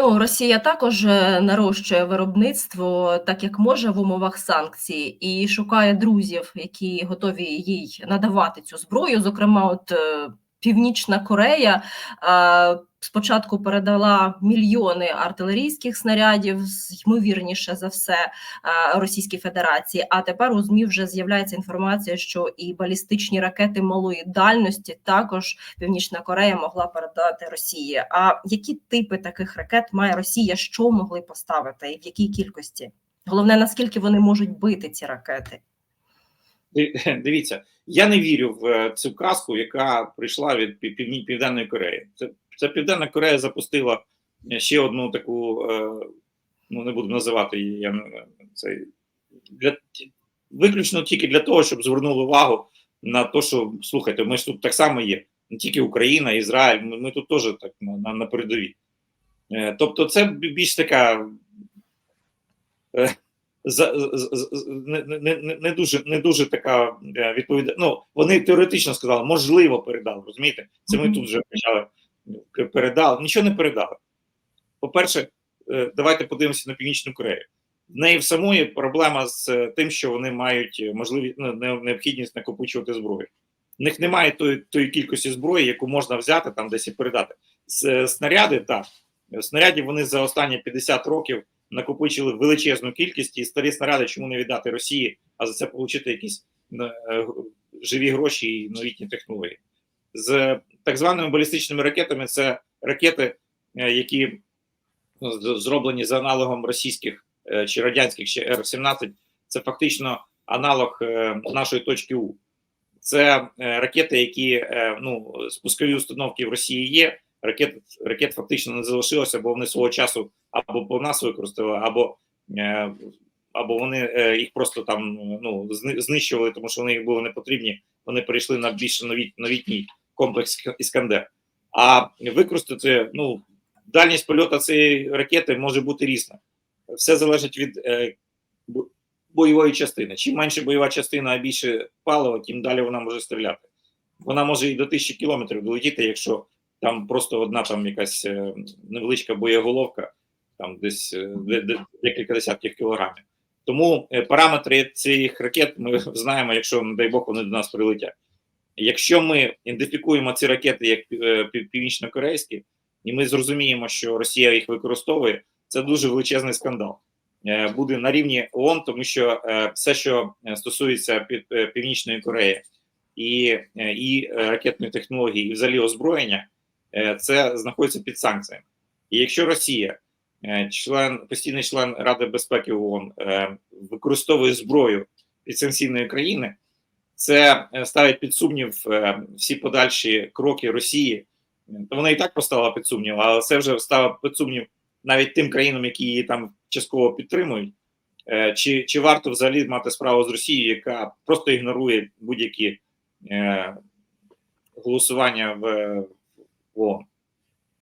Ну, Росія також е, нарощує виробництво, так як може в умовах санкцій, і шукає друзів, які готові їй надавати цю зброю. Зокрема, от е, Північна Корея спочатку передала мільйони артилерійських снарядів, ймовірніше за все, Російській Федерації. А тепер у ЗМІ вже з'являється інформація, що і балістичні ракети малої дальності також Північна Корея могла передати Росії. А які типи таких ракет має Росія? Що могли поставити, і в якій кількості? Головне, наскільки вони можуть бити ці ракети? Ди- Дивіться, я не вірю в е, цю казку, яка прийшла від Південної Кореї. Це, це Південна Корея запустила ще одну таку, е, ну не буду називати її, я це для виключно тільки для того, щоб звернули увагу на те, що слухайте, ми ж тут так само є, не тільки Україна, Ізраїль, ми, ми тут теж так на, на, передовій. Е, Тобто, це більш така. Е, не, не, не, не дуже не дуже така відповідальна. Ну вони теоретично сказали, можливо, передали. Розумієте? Це ми тут вже почали е, передали. Нічого не передали. По-перше, е, давайте подивимося на Північну Корею. В неї в самої проблема з е, тим, що вони мають можливість ну, необхідність накопичувати зброю. В них немає тої, тої кількості зброї, яку можна взяти там десь і передати. Снаряди так. Снарядів вони за останні 50 років накопичили величезну кількість і старі снаряди, чому не віддати Росії, а за це отримати якісь е, живі гроші і новітні технології. З так званими балістичними ракетами це ракети, е, які ну, зроблені за аналогом російських е, чи радянських чи Р-17. Це фактично аналог нашої точки У. Це ракети, які ну, спускові установки в Росії є. Ракет, ракет фактично не залишилося, бо вони свого часу або по нас використали, або, е, або вони е, їх просто там ну, знищували, тому що вони їх були не потрібні. Вони перейшли на більш новіт, новітній комплекс Іскандер. А використати ну, дальність польоту цієї ракети може бути різна. Все залежить від е, бойової частини. Чим менше бойова частина, а більше палива, тим далі вона може стріляти. Вона може і до тисячі кілометрів долетіти, якщо там просто одна там якась е, невеличка боєголовка, там десь е, де- де- декілька десятків кілограмів. Тому е, параметри цих ракет ми знаємо, якщо, не дай Бог, вони до нас прилетять. Якщо ми ідентифікуємо ці ракети як пів- північно-корейські, і ми зрозуміємо, що Росія їх використовує, це дуже величезний скандал. Буде на рівні ООН, тому що все, що стосується Північної Кореї і, і ракетної технології, і взагалі озброєння, це знаходиться під санкціями. І якщо Росія, е, член постійний член Ради безпеки ООН, е, використовує зброю підсанкційної країни, це е, ставить під сумнів е, всі подальші кроки Росії. Вона і так поставила під сумнів, але це вже ставить під сумнів навіть тим країнам, які її там частково підтримують. Е, Чи, чи варто взагалі мати справу з Росією, яка просто ігнорує будь-які е, голосування в, в ООН?